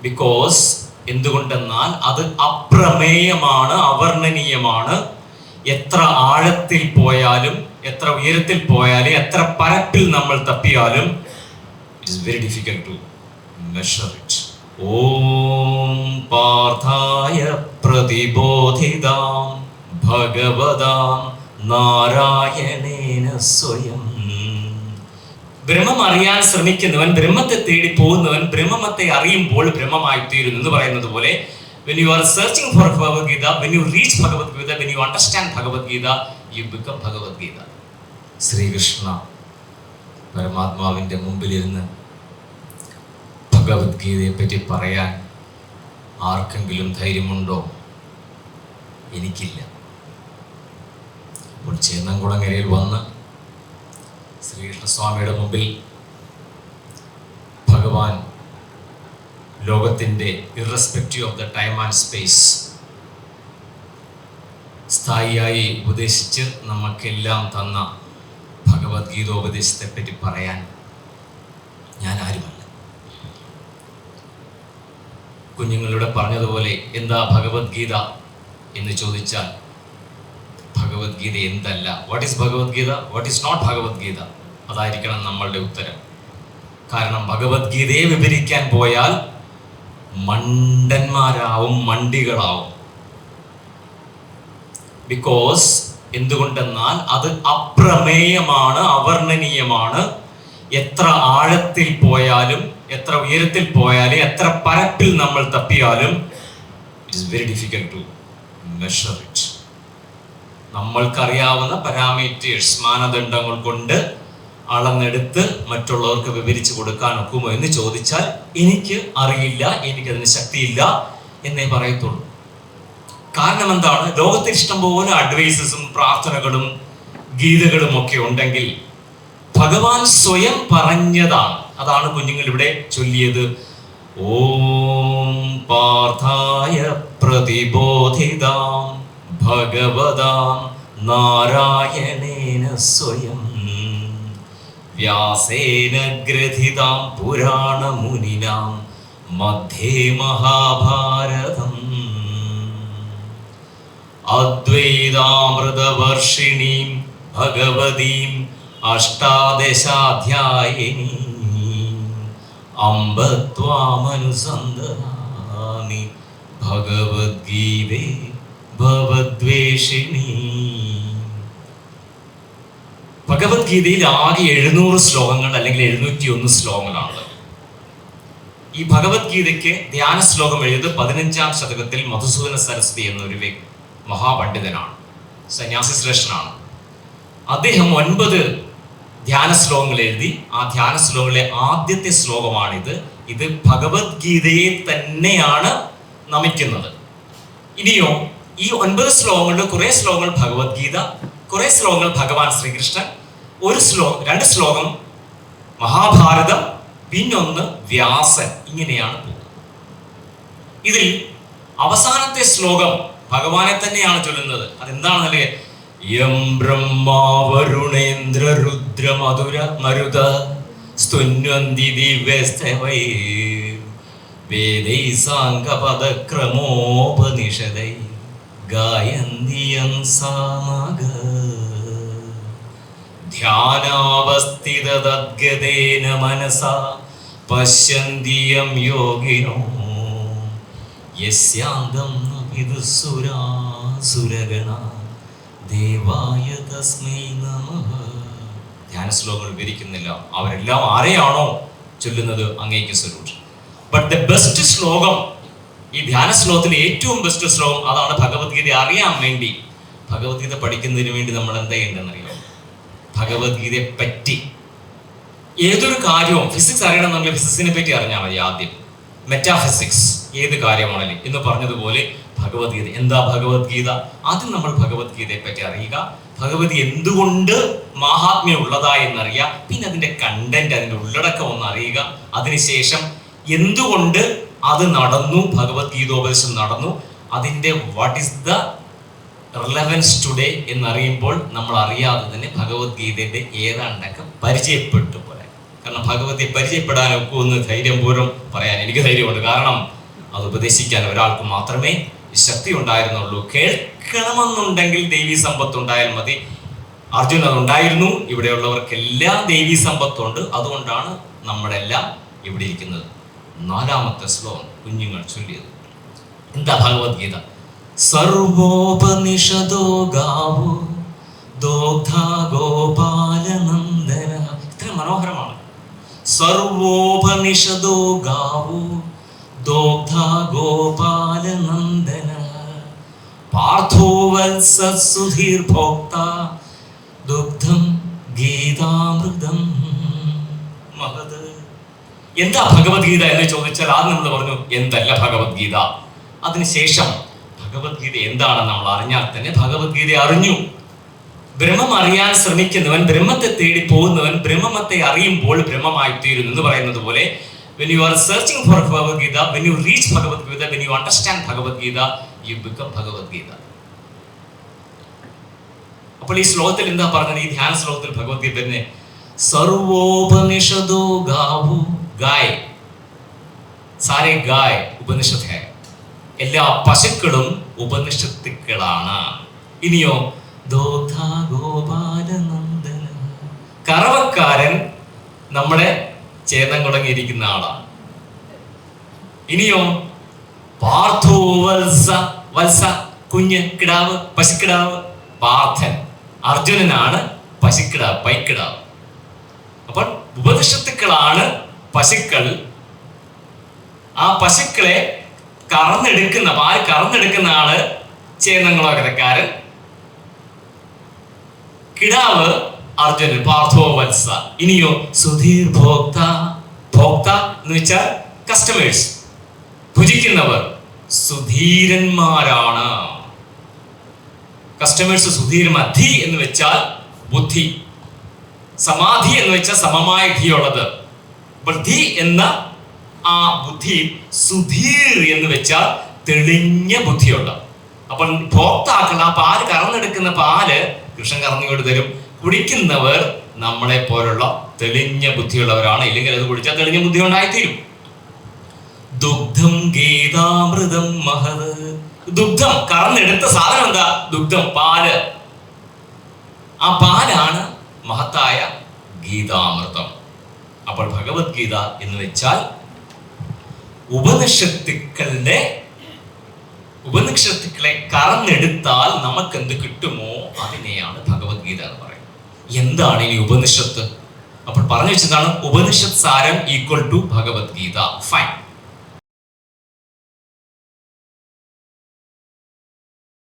Because എന്തുകൊണ്ടെന്നാൽ അത് അപ്രമേയമാണ് അവർണനീയമാണ്. എത്ര ആഴത്തിൽ പോയാലും എത്ര ഉയരത്തിൽ പോയാലും എത്ര പരപ്പിൽ നമ്മൾ തപ്പിയാലും it is very difficult to measure it ഓം പാർത്ഥായ പ്രതിബോധിതാം ഭഗവതാം നാരായണേന സ്വയം. ബ്രഹ്മം അറിയാൻ ശ്രമിക്കുന്നവൻ ബ്രഹ്മത്തെ തേടി പോകുന്നവൻ ബ്രഹ്മത്തെ അറിയുമ്പോൾ ബ്രഹ്മമായി തീരുന്നു എന്ന് പറയുന്നത് പോലെ when you are searching for Bhagavad Gita, when you reach Bhagavad Gita, when you understand Bhagavad Gita, you become Bhagavad Gita. Sreekrishna പരമാത്മാവിന്റെ മുമ്പിലിരുന്ന് ഭഗവത്ഗീതയെ പറ്റി പറയാൻ ആർക്കെങ്കിലും ധൈര്യമുണ്ടോ എനിക്കില്ല അപ്പോൾ ചേന്നംകുളങ്ങരയിൽ വന്ന് ശ്രീകൃഷ്ണസ്വാമിയുടെ മുമ്പിൽ ഭഗവാൻ ലോകത്തിന്റെ irrespective of the time and space സ്ഥായിയായി ഉപദേശിച്ച് നമുക്കെല്ലാം തന്ന ഭഗവത്ഗീതോപദേശത്തെ പറ്റി പറയാൻ ഞാൻ ആരുമല്ല കുഞ്ഞുങ്ങളിവിടെ പറഞ്ഞതുപോലെ എന്താ ഭഗവത്ഗീത എന്ന് ചോദിച്ചാൽ ഭഗവത്ഗീത എന്തല്ല? What is Bhagavad Gita? What is not Bhagavad Gita? അതായിരിക്കണം നമ്മളുടെ ഉത്തരം. കാരണം ഭഗവത്ഗീതയെ വിവരിക്കാൻ പോയാൽ മണ്ടന്മാരാവും മണ്ടികളാവും. ബിക്കോസ് എന്തുകൊണ്ടെന്നാൽ അത് അപ്രമേയമാണ് അവർണനീയമാണ്. എത്ര ആഴത്തിൽ പോയാലും എത്ര ഉയരത്തിൽ പോയാലും എത്ര പരപ്പിൽ നമ്മൾ തപ്പിയാലും it is very difficult to measure it നമ്മൾക്കറിയാവുന്ന parameters മാനദണ്ഡങ്ങൾ കൊണ്ട് അളന്നെടുത്ത് മറ്റുള്ളവർക്ക് വിവരിച്ചു കൊടുക്കാൻ ഒക്കുമോ എന്ന് ചോദിച്ചാൽ എനിക്ക് അറിയില്ല എനിക്കതിന് ശക്തിയില്ല എന്നേ പറയത്തുള്ളൂ. കാരണം എന്താണ്? ലോകത്തിൽ ഇഷ്ടം പോലെ അഡ്വൈസസും പ്രാർത്ഥനകളും ഗീതകളും ഒക്കെ ഉണ്ടെങ്കിൽ ഭഗവാൻ സ്വയം പറഞ്ഞതാണ്. അതാണ് കുഞ്ഞുങ്ങൾ ഇവിടെ ചൊല്ലിയത്. ഓം പാർത്ഥായ പ്രതിബോധിതാം ഭഗവതാം നാരായണേന സ്വയം. വ്യാസേന ഗ്രഥിതാം പുരാണമുനിനാം മധ്യേ മഹാഭാരതം. അദ്വൈതാമൃതവർഷിണീം ഭഗവതീം അഷ്ടാദശാധ്യായിനി അമ്പത്വാമനുസന്ദനാമി ഭവദ്വേഷിണി ഭഗവത്ഗീതയിൽ ആകെ എഴുന്നൂറ് ശ്ലോകങ്ങൾ അല്ലെങ്കിൽ എഴുന്നൂറ്റി ഒന്ന് ശ്ലോകങ്ങളാണ്. ഈ ഭഗവത്ഗീതയ്ക്ക് ധ്യാന ശ്ലോകം എഴുത് പതിനഞ്ചാം ശതകത്തിൽ മധുസൂദന സരസ്വതി എന്നൊരു മഹാപണ്ഡിതനാണ്. സന്യാസി ശ്രേഷ്ഠനാണ് അദ്ദേഹം ഒൻപത് ധ്യാന ശ്ലോകങ്ങൾ എഴുതി ആ ധ്യാന ശ്ലോകങ്ങളിലെ ആദ്യത്തെ ശ്ലോകമാണിത്. ഇത് ഭഗവത്ഗീതയെ തന്നെയാണ് നമിക്കുന്നത്. ഇനിയോ ഈ ഒൻപത് ശ്ലോകങ്ങളിൽ കുറേ ശ്ലോകങ്ങൾ ഭഗവത്ഗീത കുറേ ശ്ലോകങ്ങൾ ഭഗവാൻ ശ്രീകൃഷ്ണൻ ഒരു ശ്ലോ രണ്ട് ശ്ലോകം മഹാഭാരതം പിന്നൊന്ന് വ്യാസൻ ഇങ്ങനെയാണ് പോകുന്നത്. ഇതിൽ അവസാനത്തെ ശ്ലോകം ഭഗവാനെ തന്നെയാണ് ചൊല്ലുന്നത്. അതെന്താണെന്നല്ലേ? യം ബ്രഹ്മാവരുണേന്ദ്ര രുദ്ര മധുര മരുത സ്തുന്വന്തി ദിവ്യസ്തവൈ വേദൈ സാംഗപദക്രമോപനിഷദൈ ഗായന്തിയം സാമഗ. ധ്യാനാവസ്ഥിത തദ്ഗതേന മനസാ പശ്യന്തിയം യോഗിനോ. യസ്യാന്തം വിദുസുരാസുരഗണ ദേവായ തസ്മൈ നമഃ. ധ്യാന ശ്ലോകങ്ങൾ വിവരിക്കുന്നില്ല. അവരെല്ലാം ആരെയാണോ ചൊല്ലുന്നത് അങ്ങേക്ക് സൊല്യൂഷൻ ബട്ട് ദ ബെസ്റ്റ് ശ്ലോകം ഈ ധ്യാന ശ്ലോകത്തിലെ ഏറ്റവും ബെസ്റ്റ് ശ്ലോകം അതാണ് ഭഗവത്ഗീത. അറിയാൻ വേണ്ടി. ഭഗവത്ഗീത പഠിക്കുന്നതിന് വേണ്ടി നമ്മൾ എന്താ ചെയ്യേണ്ടതെന്നറിയാം? ഭഗവത്ഗീതയെ പറ്റി. ഏതൊരു കാര്യവും ഫിസിക്സ് അറിയണം നമ്മൾ ഫിസിക്സിനെ പറ്റി അറിഞ്ഞാൽ മതി ആദ്യം. മെറ്റാഫിസിക്സ് ഏത് കാര്യമാണെങ്കിലും. എന്ന് പറഞ്ഞതുപോലെ ഭഗവത്ഗീത. എന്താ ഭഗവത്ഗീത? ആദ്യം നമ്മൾ ഭഗവത്ഗീതയെ പറ്റി അറിയുക. ഭഗവതി എന്തുകൊണ്ട് മഹാത്മ്യം ഉള്ളതാ എന്നറിയുക. പിന്നെ അതിന്റെ കണ്ടന്റ് അതിന്റെ ഉള്ളടക്കം ഒന്ന് അറിയുക. അതിനുശേഷം എന്തുകൊണ്ട് അത് നടന്നു ഭഗവത്ഗീതോപദേശം നടന്നു. അതിന്റെ what is the relevance today എന്നറിയുമ്പോൾ നമ്മൾ അറിയാതെ തന്നെ ഭഗവത്ഗീതയുടെ ഏതാണ്ടൊക്കെ പരിചയപ്പെട്ടു പോലെ കാരണം ഭഗവത്തെ പരിചയപ്പെടാൻ ഒക്കുമെന്ന് ധൈര്യം പോലും പറയാൻ എനിക്ക് ധൈര്യമുണ്ട്. കാരണം അത് ഉപദേശിക്കാൻ ഒരാൾക്ക് മാത്രമേ ശക്തി ഉണ്ടായിരുന്നുള്ളൂ. കേൾക്കണമെന്നുണ്ടെങ്കിൽ ദൈവീ സമ്പത്ത് ഉണ്ടായാൽ മതി. അർജുൻ അതുണ്ടായിരുന്നു. ഇവിടെയുള്ളവർക്കെല്ലാം ദൈവീ സമ്പത്തുണ്ട്. അതുകൊണ്ടാണ് നമ്മളെല്ലാം ഇവിടെ ഇരിക്കുന്നത്. നാലാമത്തെ ശ്ലോകം കുഞ്ഞുങ്ങൾ ചൊല്ലിയത്. എന്താ ഭഗവത്ഗീത? സർവോപനിഷദോ ഗാവോ ഇത്ര മനോഹരമാണ്. സർവോപനിഷദോ ഗാവോ ഗോപാലനന്ദന ഭോക്ത ദുഗ്ധം ഗീതാമൃതം. എന്താ ഭഗവത്ഗീത എന്ന് ചോദിച്ചാൽ ആദ്യം നമ്മൾ പറഞ്ഞു എന്തല്ല ഭഗവത്ഗീത? അതിനുശേഷം ഭഗവത്ഗീത എന്താണെന്ന് നമ്മൾ അറിഞ്ഞാൽ തന്നെ ഭഗവത്ഗീത അറിഞ്ഞു. ബ്രഹ്മം അറിയാൻ ശ്രമിക്കുന്നവൻ ബ്രഹ്മത്തെ തേടി പോകുന്നവൻ ബ്രഹ്മത്തെ അറിയുമ്പോൾ ബ്രഹ്മമായി തീരുന്നു എന്ന് പറയുന്നത് പോലെ when you are searching for Bhagavad Gita, when you reach Bhagavad Gita, when you understand Bhagavad Gita, you become. അപ്പോൾ ഈ ശ്ലോകത്തിൽ എന്താ പറഞ്ഞത്? ഈ ധ്യാന ശ്ലോകത്തിൽ ഭഗവത്ഗീത തന്നെ സർവോപനിഷദോ ഗാവു ഗായ്. സാരെ ഗായ് ഉപനിഷത്ത് ഹെ എല്ലാ പശുക്കളും ഉപനിഷത്തുക്കളാണ്. ഇനിയോ ഗോപാലനന്ദന കറവക്കാരൻ നമ്മുടെ ചേതം തുടങ്ങിയിരിക്കുന്ന ആളാണ് ഇനിയോ വത്സ വത്സ കുഞ്ഞ് കിടാവ് പശുക്കിടാവ് പാർത്ഥൻ. അർജുനനാണ് പശുക്കിടാവ് പൈക്കിടാവ്. അപ്പോൾ ഉപനിഷത്തുക്കളാണ് പശുക്കൾ ആ പശുക്കളെ കറന്നെടുക്കുന്ന പാൽ കറന്നെടുക്കുന്ന ആൾ ചേന്നങ്ങളോകരക്കാരൻ കിടാവ് അർജുനൻ പാർത്ഥോ വത്സ ഇനിയോ സുധീർ ഭോക്ത ഭോക്ത എന്ന് വെച്ചാൽ കസ്റ്റമേഴ്സ് ഭുജിക്കുന്നവർ സുധീരന്മാരാണ്. കസ്റ്റമേഴ്സ് സുധീരന്മാർ ധി എന്ന് വെച്ചാൽ ബുദ്ധി. സമാധി എന്ന് വെച്ചാൽ സമമായ ധിയുള്ളത്. ധി എന്ന ആ ബുദ്ധി സുധീർ എന്ന് വെച്ചാൽ തെളിഞ്ഞ ബുദ്ധിയുണ്ട്. അപ്പം ഭോക്താക്കൾ ആ പാൽ കറന്നെടുക്കുന്ന പാൽ കൃഷ്ണൻ കറന്നുകൊണ്ട് തരും. കുടിക്കുന്നവർ നമ്മളെ പോലുള്ള തെളിഞ്ഞ ബുദ്ധിയുള്ളവരാണ്. ഇല്ലെങ്കിൽ അത് കുടിച്ചാൽ തെളിഞ്ഞ ബുദ്ധി ഉണ്ടായിത്തീരും ദുഗ്ധം ഗീതാമൃതം മഹത്. ദുഗ്ധം കറന്നെടുത്ത സാധനം എന്താ? ദുഗ്ധം പാൽ. ആ പാലാണ് മഹത്തായ ഗീതാമൃതം. അപ്പോൾ ഭഗവത്ഗീത എന്ന് വെച്ചാൽ ഉപനിഷത്തുക്കളുടെ ഉപനിഷത്തുക്കളെ കറന്നെടുത്താൽ നമുക്ക് എന്ത് കിട്ടുമോ അതിനെയാണ് ഭഗവത്ഗീത എന്ന് പറയുന്നത്. എന്താണ് ഈ ഉപനിഷത്ത്? അപ്പോൾ പറഞ്ഞു വെച്ചതാണ് ഉപനിഷത് സാരം ഈക്വൽ ടു ഭഗവത്ഗീത. ഫൈൻ